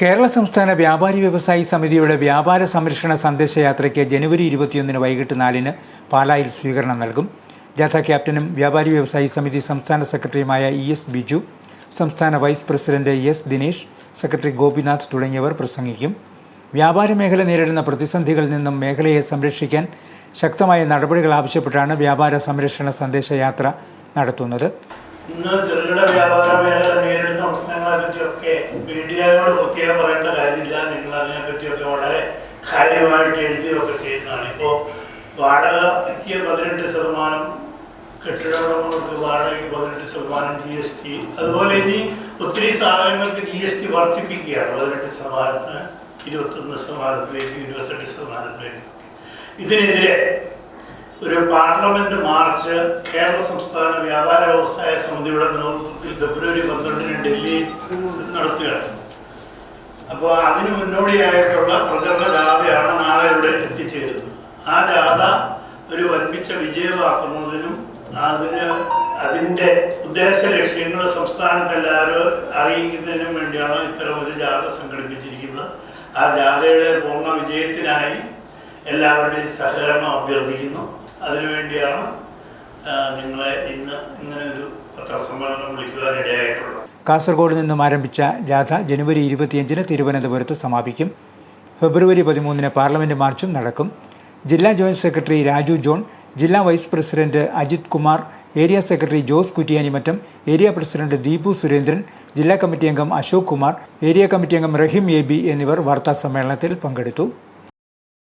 കേരള സംസ്ഥാന വ്യാപാരി വ്യവസായി സമിതിയുടെ വ്യാപാര സംരക്ഷണ സന്ദേശയാത്രയ്ക്ക് ജനുവരി ഇരുപത്തിയൊന്നിന് വൈകിട്ട് നാലിന് പാലായിൽ സ്വീകരണം നൽകും. ജാഥ ക്യാപ്റ്റനും വ്യാപാരി വ്യവസായി സമിതി സംസ്ഥാന സെക്രട്ടറിയുമായ ഇ എസ് ബിജു സംസ്ഥാന vice president S Dinesh secretary Gopinath തുടങ്ങിയവർ പ്രസംഗിക്കും. വ്യാപാര മേഖല നേരിടുന്ന പ്രതിസന്ധികളിൽ നിന്നും മേഖലയെ സംരക്ഷിക്കാൻ ശക്തമായ നടപടികൾ ആവശ്യപ്പെട്ടാണ് വ്യാപാര സംരക്ഷണ സന്ദേശയാത്ര നടത്തുന്നത്. ഇന്ന് ചെറുകിട വ്യാപാര മേഖല പറ്റിയൊക്കെ മീഡിയയോട് പ്രത്യേകം പറയേണ്ട കാര്യമില്ല. നിങ്ങൾ അതിനെ പറ്റിയൊക്കെ വളരെ കാര്യമായിട്ട് എഴുതുകയൊക്കെ ചെയ്യുന്നതാണ്. ഇപ്പോൾ വാടകയ്ക്ക് പതിനെട്ട് ശതമാനം കെട്ടിട ഉടമകൾക്ക് വാടകയ്ക്ക് പതിനെട്ട് ശതമാനം ജി എസ് ടി അതുപോലെ ഇനി ഒത്തിരി സാധനങ്ങൾക്ക് ജി എസ് ടി വർദ്ധിപ്പിക്കുകയാണ്. പതിനെട്ട് ശതമാനത്തിന് ഇരുപത്തൊന്ന് ശതമാനത്തിലേക്ക് ഇരുപത്തെട്ട് ശതമാനത്തിലേക്ക്. ഇതിനെതിരെ ഒരു പാർലമെന്റ് മാർച്ച് കേരള സംസ്ഥാന വ്യാപാര വ്യവസായ സമിതിയുടെ നേതൃത്വത്തിൽ ഫെബ്രുവരി പന്ത്രണ്ടിന് ഡൽഹിയിൽ നടത്തുകയാണ് അപ്പോൾ അതിന് മുന്നോടിയായിട്ടുള്ള പ്രചരണ ജാഥയാണ് നാളെ ഇവിടെ എത്തിച്ചേരുന്നത്. ആ ജാഥ ഒരു വൻപിച്ച വിജയമാക്കുന്നതിനും അതിന് അതിന്റെ ഉദ്ദേശ ലക്ഷ്യങ്ങൾ സംസ്ഥാനത്തെല്ലാവരും അറിയിക്കുന്നതിനും വേണ്ടിയാണ് ഇത്തരം ഒരു ജാഥ സംഘടിപ്പിച്ചിരിക്കുന്നത്. ആ ജാഥയുടെ പൂർണ വിജയത്തിനായി എല്ലാവരുടെയും സഹകരണം അഭ്യർത്ഥിക്കുന്നു. അതിനുവേണ്ടിയാണ് നിങ്ങളെ ഇന്ന് ഇങ്ങനെ ഒരു പത്രസമ്മേളനം വിളിക്കുവാനിടയായിട്ടുള്ളത്. കാസർഗോഡ് നിന്നും ആരംഭിച്ച ജാഥ ജനുവരി ഇരുപത്തിയഞ്ചിന് തിരുവനന്തപുരത്ത് സമാപിക്കും. ഫെബ്രുവരി പതിമൂന്നിന് പാർലമെന്റ് മാർച്ചും നടക്കും. ജില്ലാ ജോയിന്റ് സെക്രട്ടറി രാജു ജോൺ ജില്ലാ vice president Ajith Kumar area secretary Jose Kuttiyanimattom area president Deepu Surendran ജില്ലാ കമ്മിറ്റി അംഗം അശോക് കുമാർ ഏരിയ കമ്മിറ്റി അംഗം റഹീം എ ബി എന്നിവർ വാർത്താ സമ്മേളനത്തിൽ പങ്കെടുത്തു.